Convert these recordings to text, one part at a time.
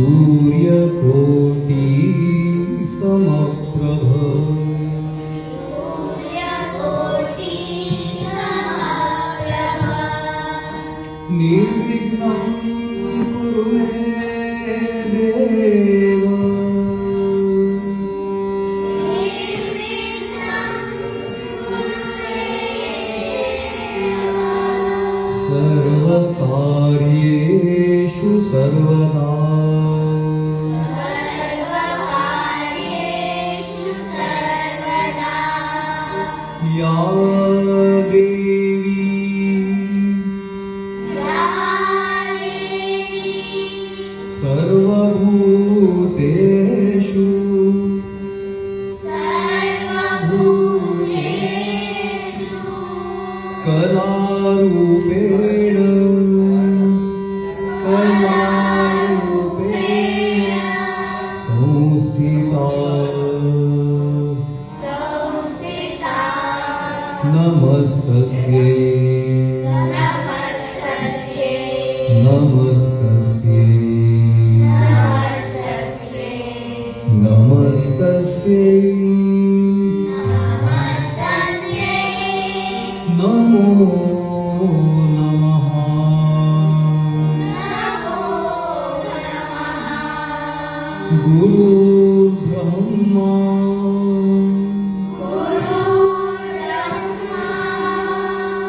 सूर्यकोटी समप्रभ। निर्विग्नं कुर्मे देव। सर्वकार्येषु सर्वदा या देवी सर्वभूतेषु। कलारूपेण कलारूपेण नमस्तस्यै नमस्तस्यै नमस्तस्यै नमो नमः गुरुर्ब्रह्मा गुरुर्विष्णु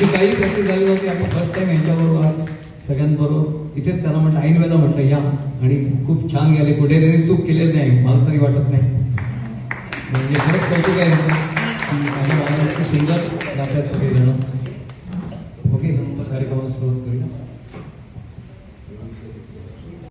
आमची काही प्रॅक्टिस झाली होती आम्ही फर्स्ट टाइम यांच्याबरोबर आज सगळ्यांबरोबर. इथेच त्यांना म्हटलं ऐन वेळेला म्हटलं या. आणि खूप छान गेले. कुठे तरी चूक केलेच नाही मला तरी वाटत नाही. म्हणजे खरंच कौतुक आहे. यांचं. की काही गाणं सुंदर गातात सगळेजण.